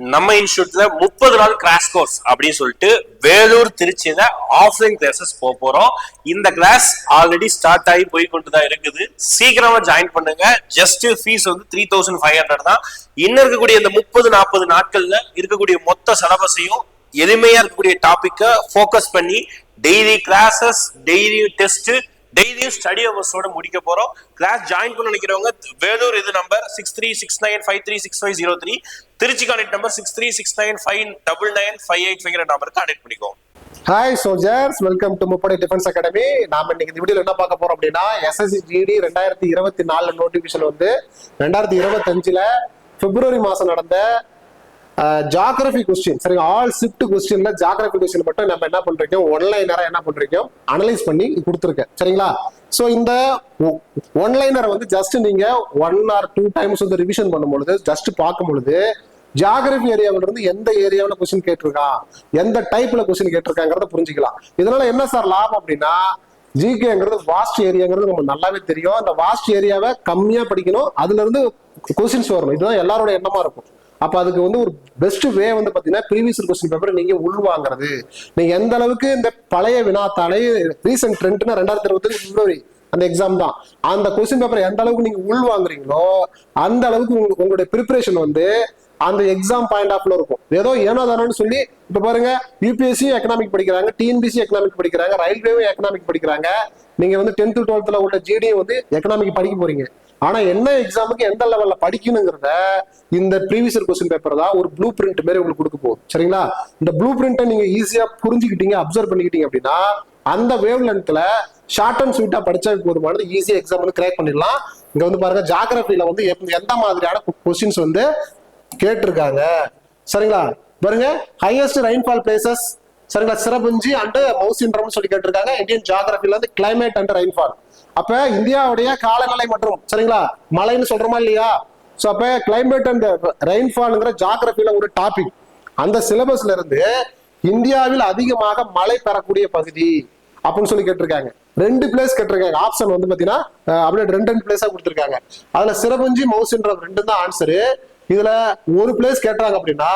நம்ம இன்ஸ்டியூட்ல முப்பது நாள் கிராஷ் கோர்ஸ் அப்படின்னு சொல்லிட்டு வேலூர் திருச்சியில ஆஃப்லைன் கிளாஸஸ் போக போறோம். இந்த கிளாஸ் ஆல்ரெடி ஸ்டார்ட் ஆகி போய் கொண்டு தான் இருக்குது. சீக்கிரமா ஜாயின் பண்ணுங்க. ஜஸ்ட் ஃபீஸ் வந்து த்ரீ தௌசண்ட் ஃபைவ் ஹண்ட்ரட் தான். இன்னும் இருக்கக்கூடிய இந்த முப்பது நாற்பது நாட்கள்ல இருக்கக்கூடிய மொத்த சிலபஸையும் எளிமையா இருக்கக்கூடிய டாபிக்கை ஃபோக்கஸ் பண்ணி டெய்லி கிளாஸஸ் டெய்லி டெஸ்ட் டெய்லியும் ஸ்டடி ஹவர்ஸோட முடிக்க போறோம். கிளாஸ் ஜாயின் பண்ண நினைக்கிறவங்க வேலூர் இது number six three six nine five three six five zero three Trichy contact number six three six nine five double nine five eight five நம்பருக்கு contact பண்ணிக்கோங்க hi soldiers welcome to Muppadai defence academy நாம இன்னைக்கு இந்த வீடியோல என்ன பார்க்க போறோம் அப்படின்னா எஸ்எஸ்சி ஜிடி ரெண்டாயிரத்தி இருபத்தி நாலு நோட்டிபிகேஷன் வந்து ரெண்டாயிரத்தி இருபத்தஞ்சுல பிப்ரவரி மாசம் நடந்த ஜாகிரபி கொஸ்டின் சரிங்க ஆல் ஷிஃப்ட் கொஸ்டின்ல ஜாகிரபி கொஸ்டின் மட்டும் நம்ம என்ன பண்றோம் ஒன்லைனரா என்ன பண்றோம் அனலைஸ் பண்ணி கொடுத்துருக்கேன். சரிங்களா? சோ இந்த ஒன்லைனரை வந்து ஜஸ்ட் நீங்க ஒன் ஆர் டூ டைம்ஸ் வந்து ரிவிஷன் பண்ணும் பொழுது ஜஸ்ட் பார்க்கும் பொழுது ஜியாகிரபி ஏரியாவில இருந்து எந்த ஏரியாவில் கொஸ்டின் கேட்டிருக்கான்? எந்த டைப்ல கொஸ்டின் கேட்டிருக்காங்கிறத புரிஞ்சுக்கலாம். இதனால என்ன சார் லாபம் அப்படின்னா ஜிகேங்கிறது வாஸ்ட் ஏரியாங்கிறது நமக்கு நல்லாவே தெரியும். அந்த வாஸ்ட் ஏரியாவை கம்மியா படிக்கணும். அதுல இருந்து கொஸ்டின்ஸ் வரணும். இதுதான் எல்லாரோட எண்ணமா இருக்கும். அப்ப அதுக்கு வந்து ஒரு பெஸ்ட் வே வந்து பாத்தீங்கன்னா ப்ரீவியஸ் கொஸ்டின் பேப்பர் நீங்க உள்வாங்கிறது. நீங்க எந்த அளவுக்கு இந்த பழைய வினாத்தாலே ரீசெண்ட் ட்ரெண்ட்னா ரெண்டாயிரத்தி இருபத்தி பிப்ரவரி அந்த எக்ஸாம் தான். அந்த கொஸ்டின் பேப்பர் எந்த அளவுக்கு நீங்க உள்வாங்குறீங்களோ அந்த அளவுக்கு உங்களுக்கு உங்களுடைய ப்ரிப்பரேஷன் வந்து அந்த எக்ஸாம் பாயிண்ட் ஆஃப்ல இருக்கும். ஏதோ ஏனோ தானோன்னு சொல்லி இப்ப பாருங்க யூபிஎஸ்சி எக்கனாமிக் படிக்கிறாங்க டிஎன்பிசி எக்கனாமிக் படிக்கிறாங்க ரயில்வேவும் எக்கனாமிக் படிக்கிறாங்க. நீங்க வந்து டென்த் டுவெல்த்ல உள்ள ஜிடியும் வந்து எக்கனாமிக் படிக்க போறீங்க. ஆனா என்ன எக்ஸாமுக்கு எந்த லெவல்ல படிக்கணுங்கிறத இந்த ப்ரீவியஸ் கொஸ்டின் பேப்பர் தான் ஒரு ப்ளூ பிரிண்ட் மாதிரி உங்களுக்கு கொடுக்க போகுது. சரிங்களா? இந்த ப்ளூ பிரிண்ட்டை நீங்க ஈஸியா புரிஞ்சுக்கிட்டீங்க அப்சர்வ் பண்ணிக்கிட்டீங்க அப்படின்னா அந்த வேவ் லென்த்ல ஷார்ட் அண்ட் ஸ்வீட்டா படிச்சா போதுமானது ஈஸியா எக்ஸாம் வந்து கிராக் பண்ணிடலாம். இங்க வந்து பாருங்க ஜாகிரபியில வந்து எந்த மாதிரியான கொஸ்டின்ஸ் வந்து கேட்டிருக்காங்க. சரிங்களா? பாருங்க ஹையஸ்ட் ரெயின்ஃபால் பிளேசஸ் சரிங்களா? சிறப்புஞ்சி அண்டு மவுசின்றம் சொல்லி கேட்டிருக்காங்க. இந்தியன் ஜியாகிரபில வந்து கிளைமேட் அண்ட் ரெயின்ஃபால் அப்ப இந்தியாவுடைய காலநிலை மற்றும் சரிங்களா? மழைன்னு சொல்றோமா இல்லையா? ஸோ அப்ப கிளைமேட் அண்ட் ரெயின்ஃபால்ங்கிற ஜியாகிரபில ஒரு டாபிக் அந்த சிலபஸ்ல இருந்து இந்தியாவில் அதிகமாக மழை பெறக்கூடிய பகுதி அப்படின்னு சொல்லி கேட்டிருக்காங்க. ரெண்டு பிளேஸ் கேட்டிருக்காங்க. ஆப்ஷன் வந்து பாத்தீங்கன்னா அப்படியே ரெண்டு ரெண்டு பிளேஸா கொடுத்துருக்காங்க. அதுல சிறப்புஞ்சி மவுசின்றம் ரெண்டு தான் ஆன்சரு இதுல ஒரு பிளேஸ் கேட்டாங்க அப்படின்னா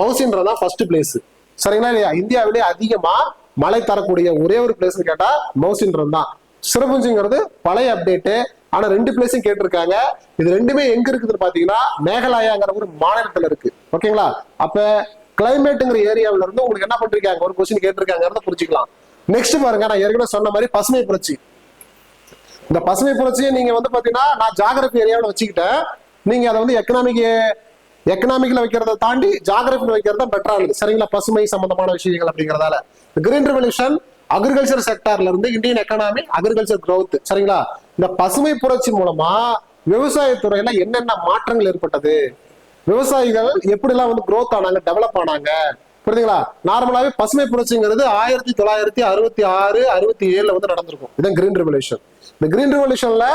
மவுசின்றம் தான் ஃபர்ஸ்ட் பிளேஸ் சரிங்களா இல்லையா? இந்தியாவிலே அதிகமா மழை தரக்கூடிய ஒரே ஒரு பிளேஸ் கேட்டா மவுசின்றம் தான். சிறப்புஞ்சிங்கிறது பழைய அப்டேட்டு ஆனா ரெண்டு பிளேஸும் கேட்டிருக்காங்க. இது ரெண்டுமே எங்க இருக்குதுன்னு பாத்தீங்கன்னா மேகலாயாங்கிற ஒரு மாநிலத்துல இருக்கு. ஓகேங்களா? அப்ப கிளைமேட்டுங்கிற ஏரியாவுல இருந்து உங்களுக்கு என்ன பண்ணிருக்காங்க? ஒரு கொஸ்டின் கேட்டிருக்காங்கிறத புரிஞ்சுக்கலாம். நெக்ஸ்ட் பாருங்க நான் ஏற்கனவே சொன்ன மாதிரி பசுமை புரட்சி. இந்த பசுமை புரட்சியை நீங்க வந்து பாத்தீங்கன்னா நான் ஜாகிரபி ஏரியாவில் வச்சுக்கிட்டேன். நீங்க அதை வந்து எக்கனாமிக் எக்கனாமிக்ல வைக்கிறத தாண்டி ஜாகிரபில வைக்கிறது தான் பெட்டரா சரிங்களா? பசுமை சம்பந்தமான விஷயங்கள் அப்படிங்கறதால. கிரீன் ரெவல்யூஷன் அக்ரிகல்ச்சர் செக்டார்ல இருந்து இந்தியன் எக்கனாமி அக்ரிகல்ச்சர் க்ரோத் சரிங்களா? இந்த பசுமை புரட்சி மூலமா விவசாயத்துறையில என்னென்ன மாற்றங்கள் ஏற்பட்டது? விவசாயிகள் எப்படிலாம் வந்து குரோத் ஆனாங்க டெவலப் ஆனாங்க? புரியுதுங்களா? நார்மலாவே பசுமை புரட்சிங்கிறது ஆயிரத்தி தொள்ளாயிரத்தி அறுபத்தி ஆறு அறுபத்தி ஏழுல வந்து நடந்திருக்கும். இதான் கிரீன் ரெவல்யூஷன் இந்த கிரீன் ரெவல்யூஷன்ல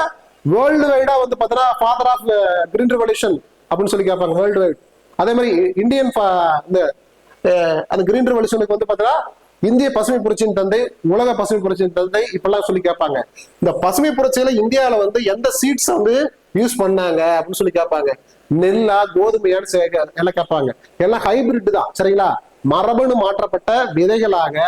வேர்ல்டு வைடா வந்து பாத்தீங்கன்னா ஃபாதர் ஆஃப் கிரீன் ரெவல்யூஷன் அப்படின்னு சொல்லி கேட்பாங்க வேர்ல்டு வைட் அதே மாதிரி இந்தியன் இந்த அந்த கிரீன் ரெவல்யூஷனுக்கு வந்து பார்த்தீங்கன்னா இந்திய பசுமை புரட்சியின் தந்தை உலக பசுமை புரட்சியின் தந்தை இப்பெல்லாம் சொல்லி கேட்பாங்க. இந்த பசுமை புரட்சியில இந்தியாவில வந்து எந்த சீட்ஸ் வந்து யூஸ் பண்ணாங்க அப்படின்னு சொல்லி கேட்பாங்க. நெல்லா கோதுமையான்னு சே- எல்லாம் கேட்பாங்க. எல்லாம் ஹைபிரிட் தான் சரிங்களா? மரபணு மாற்றப்பட்ட விதைகளாக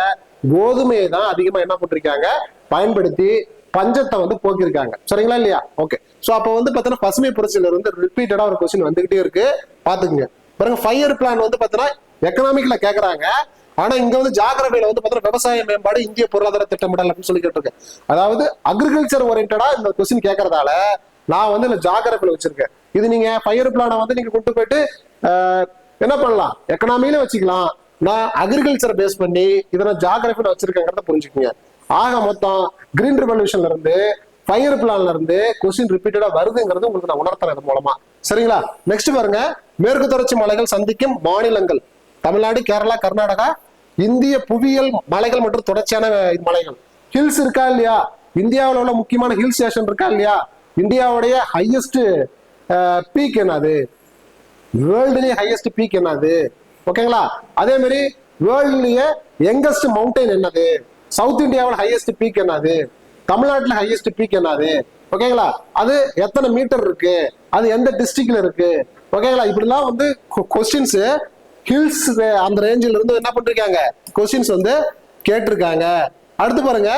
கோதுமையை தான் அதிகமா என்ன பண்ணிருக்காங்க? பயன்படுத்தி பஞ்சத்தை வந்து போக்கியிருக்காங்க. சரிங்களா இல்லையா? ஓகே ஸோ அப்போ வந்து பார்த்தீங்கன்னா பசுமை புரட்சியில் இருந்து ரிப்பீட்டடா ஒரு கொஸ்டின் வந்துகிட்டே இருக்கு. பாத்துக்குங்க பாருங்க ஃபயர் பிளான் வந்து பார்த்தீங்கன்னா எக்கனாமிக்ல கேட்குறாங்க ஆனா இங்க வந்து ஜாகிரபியில வந்து பாத்தீங்கன்னா விவசாய மேம்பாடு இந்திய பொருளாதார திட்டமிடல் அப்படின்னு சொல்லி கேட்டிருக்கேன் அதாவது அக்ரிகல்ச்சர் ஓரியன்டா இந்த கொஸ்டின் கேட்கறதால நான் வந்து இந்த ஜாகிரபியில வச்சிருக்கேன். இது நீங்க ஃபயர் பிளானை வந்து நீங்க கொண்டு போயிட்டு என்ன பண்ணலாம்? எக்கனாமியில வச்சுக்கலாம். நான் அக்ரிகல்ச்சர் பேஸ் பண்ணி இதை நான் ஜாகிரபியில வச்சிருக்கேங்கிறத புரிஞ்சுக்கோங்க. ஆக மொத்தம் கிரீன் ரெவல்யூஷன்ல இருந்து ஃபயர் பிளான்ல இருந்து கொஸ்டின் ரிப்பீட்டடா வருதுங்கிறது உங்களுக்கு நான் உணர்த்துறேன் இது மூலமா. சரிங்களா? நெக்ஸ்ட் பாருங்க. மேற்கு தொடர்ச்சி மலைகள் சந்திக்கும் மாநிலங்கள். தமிழ்நாடு கேரளா கர்நாடகா இந்திய புவியியல் மலைகள் மற்றும் தொடர்ச்சியான மலைகள். ஹில்ஸ் இருக்கா இல்லையா? இந்தியாவில் உள்ள முக்கியமான ஹில் ஸ்டேஷன் இருக்கா இல்லையா? இந்தியாவுடைய ஹையஸ்ட் பீக் என்னது? வேர்ல்டுலயே ஹையஸ்ட் பீக் என்னது? ஓகேங்களா அதே மாதிரி வேர்ல்டுலயே யங்கஸ்ட் மவுண்டைன் என்னது? சவுத் இந்தியாவில் ஹையஸ்ட் பீக் என்னது? தமிழ்நாட்டில் ஹையஸ்ட் பீக் என்னது? ஓகேங்களா அது எத்தனை மீட்டர் இருக்கு? அது எந்த டிஸ்ட்ரிக்ட்ல இருக்கு? ஓகேங்களா இப்படிலாம் வந்து கொஸ்டின்ஸ் ஹில்ஸ் அந்த ரேஞ்சில் இருந்து என்ன பண்ணிருக்காங்க? கொஸ்டின்ஸ் வந்து கேட்டிருக்காங்க. அடுத்து பாருங்க.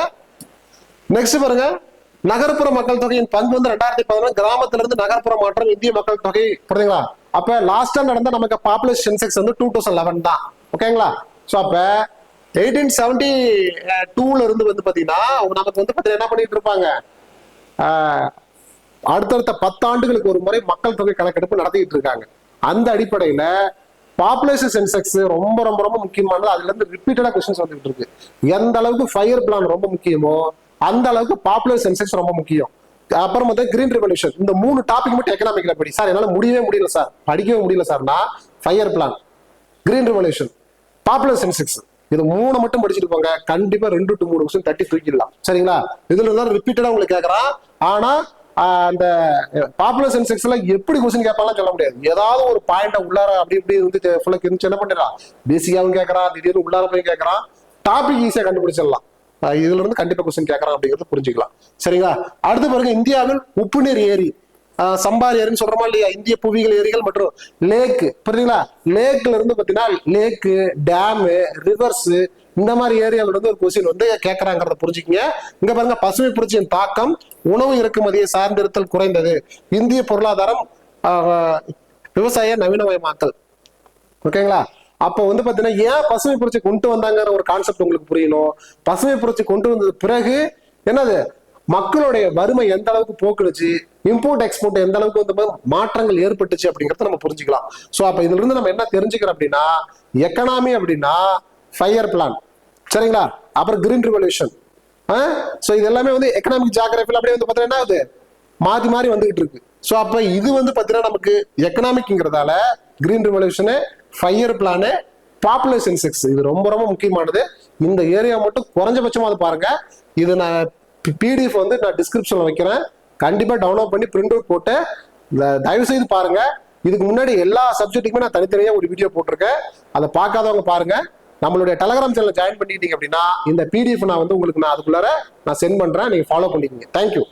நெக்ஸ்ட் பாருங்க. நகர்ப்புற மக்கள் தொகையின் பங்கு வந்து ரெண்டாயிரத்தி பதினொன்று கிராமத்துல இருந்து நகர்ப்புற மாற்றம் இந்திய மக்கள் தொகை புரியுதுங்களா? அப்ப லாஸ்டா நடந்த நமக்கு பாப்புலேஷன் சென்செக்ஸ் வந்து டூ தௌசண்ட் லெவன் தான். ஓகேங்களா ஸோ அப்ப எயிட்டீன் செவன்டி டூல இருந்து வந்து பாத்தீங்கன்னா நமக்கு வந்து பாத்தீங்கன்னா என்ன பண்ணிட்டு இருப்பாங்க? அடுத்தடுத்த பத்தாண்டுகளுக்கு ஒரு முறை மக்கள் தொகை கணக்கெடுப்பு நடத்திட்டு இருக்காங்க. அந்த அடிப்படையில பாப்புலேஷன் சென்செக்ஸ் ரொம்ப ரொம்ப ரொம்ப முக்கியமானது. அதுல இருந்து ரிப்பீட்டடா கொஸ்டின்ஸ் வந்துட்டு இருக்கு. எந்த அளவுக்கு ஃபயர் பிளான் ரொம்ப முக்கியமோ அந்த அளவுக்கு பாப்புலர் சென்செக்ஸ் ரொம்ப முக்கியம். அப்புறம் வந்து கிரீன் ரெவல்யூஷன் இந்த மூணு டாபிக் மட்டும் எக்கனாமிக்ல படி சார் என்னால முடியவே முடியல சார். படிக்கவே முடியல சார்னா five year plan green revolution population census இது மூணு மட்டும் படிச்சுட்டு போங்க. கண்டிப்பா ரெண்டு டு மூணு கொஸ்டின் தட்டி தூக்கிடலாம். சரிங்களா? இதுல இருந்தா ரிப்பீட்டடா உங்களுக்கு கேக்குறான். ஆனா அந்த பாப்புலர் சென்செக்ஸ்ல எப்படி கொஸ்டின் கேட்பாலும் சொல்ல முடியாது. ஏதாவது ஒரு பாயிண்ட உள்ளார அப்படி இப்படி வந்து ஃபுல்லா இருந்துச்சு என்ன பண்ணிடலாம் பேசிக்காவும் கேட்கறான் திடீர்னு உள்ளார போய் கேட்கறான் டாபிக் ஈஸியா கண்டுபிடிச்சிடலாம். இதுல இருந்து கண்டிப்பா கொஸ்டின் கேட்கறான் அப்படிங்கிறது புரிஞ்சுக்கலாம். சரிங்களா? அடுத்து பாருங்க இந்தியாவில் உப்புநீர் ஏரி. சம்பாரி ஏரின்னு சொல்றோமா இல்லையா? இந்திய புவிகள் ஏரிகள் மற்றும் லேக் புரியுதுங்களா? லேக்ல இருந்து பாத்தீங்கன்னா லேக்கு டேமு ரிவர்ஸ் இந்த மாதிரி ஏரியால இருந்து ஒரு கொஸ்டின் வந்து கேட்கறாங்கிறத புரிஞ்சுக்கங்க. இங்க பாருங்க பசுமை புரட்சியின் தாக்கம் உணவு இறக்குமதியை சார்ந்திருத்தல் குறைந்தது. இந்திய பொருளாதாரம் விவசாய நவீனமயமாக்கல். ஓகேங்களா? அப்போ வந்து பாத்தீங்கன்னா ஏன் பசுமை புரட்சி கொண்டு வந்தாங்கிற ஒரு கான்செப்ட் உங்களுக்கு புரியணும்? பசுமை புரட்சி கொண்டு வந்தது பிறகு என்னது? மக்களுடைய வறுமை எந்த அளவுக்கு போக்குனுச்சு இம்போர்ட் எக்ஸ்போர்ட் எந்த அளவுக்கு வந்து மாற்றங்கள் ஏற்பட்டுச்சு அப்படிங்கறத நம்ம புரிஞ்சுக்கலாம். சோ அப்ப இதுல இருந்து நம்ம என்ன தெரிஞ்சுக்கிறோம் அப்படின்னா எக்கனாமி அப்படின்னா ஃபயர் பிளான் சரிங்களா? அப்புறம் கிரீன் ரிவல்யூஷன் சோ இது எல்லாமே வந்து எக்கனாமிக் ஜாகிரபியில் அப்படியே வந்து பாத்தீங்கன்னா அது மாறி மாறி வந்துகிட்டு இருக்கு. சோ அப்ப இது வந்து பாத்தீங்கன்னா நமக்கு எக்கனாமிக்ங்கிறதால green revolution five year plan population census இது ரொம்ப ரொம்ப முக்கியமானது. இந்த ஏரியா மட்டும் குறைஞ்சபட்சமா அது பாருங்க. இது நான் பிடிஎஃப் வந்து நான் டிஸ்கிரிப்ஷன்ல வைக்கிறேன். கண்டிப்பா டவுன்லோட் பண்ணி பிரிண்ட் அவுட் போட்டு தயவு செய்து பாருங்க. இதுக்கு முன்னாடி எல்லா சப்ஜெக்ட்டுக்குமே நான் தனித்தனியா ஒரு வீடியோ போட்டிருக்கேன். அதை பார்க்காதவங்க பாருங்க. நம்மளுடைய டெலகிராம் சேனல் ஜாயின் பண்ணிட்டீங்க அப்படின்னா இந்த பிடிஎஃப் நான் வந்து உங்களுக்கு நான் அதுக்குள்ளார நான் சென்ட் பண்றேன். நீங்க ஃபாலோ பண்ணிக்கோங்க. தேங்க்யூ